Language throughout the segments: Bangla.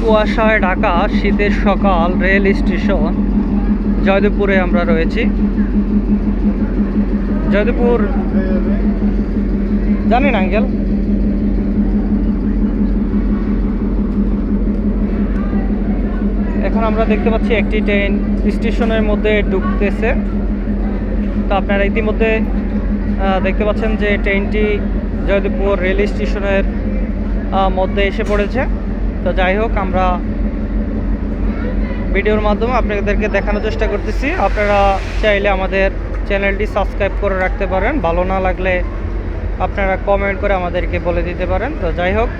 কুয়াশায় ঢাকা, শীতের সকাল, রেল স্টেশন, জয়দেবপুরে আমরা রয়েছি। জয়দেবপুর, জানেন আঙ্কেল? এখন আমরা দেখতে পাচ্ছি একটি ট্রেন স্টেশনের মধ্যে ঢুকতেছে। তো আপনারা ইতিমধ্যে দেখতে পাচ্ছেন যে ট্রেনটি জয়দেবপুর রেল স্টেশনের মধ্যে এসে পড়েছে তো যাই হোক আমরা ভিডিওর মাধ্যমে আপনাদেরকে দেখানোর চেষ্টা করতেছি আপনারা চাইলে আমাদের চ্যানেলটি সাবস্ক্রাইব করে রাখতে পারেন ভালো না লাগলে আপনারা কমেন্ট করে আমাদেরকে বলে দিতে পারেন তো যাই হোক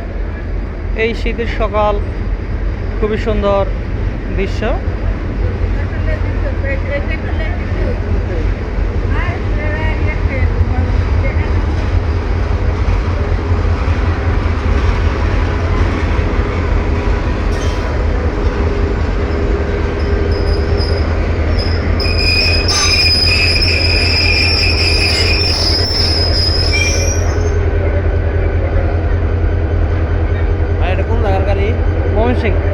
এই শীতের সকাল খুবই সুন্দর দৃশ্য Conseguir.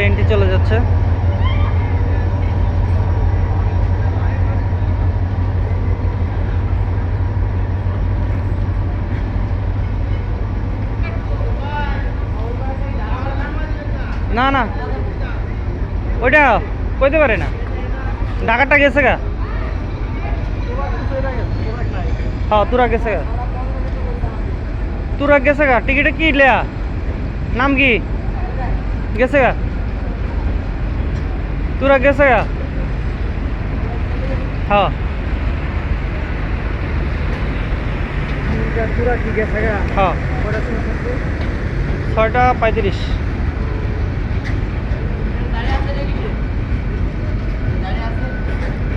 ট্রেনটি চলে যাচ্ছে। না না। ওইটা কইতে পারে না। ঢাকাটা গেছে গা। হ্যাঁ তোরা গেছে গা। তোরা গেছে গা। টিকিটে কি লেয়া? নাম কি? গেছে গা। তোরা গেছে গা? হ্যাঁ পুরা কি গেছে গা? হ্যাঁ ছয়টা পঁয়ত্রিশ।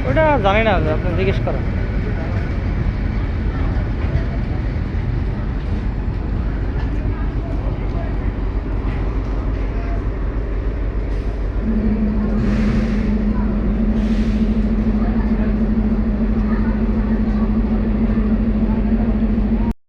ওটা জানি না আপনি জিজ্ঞেস করেন।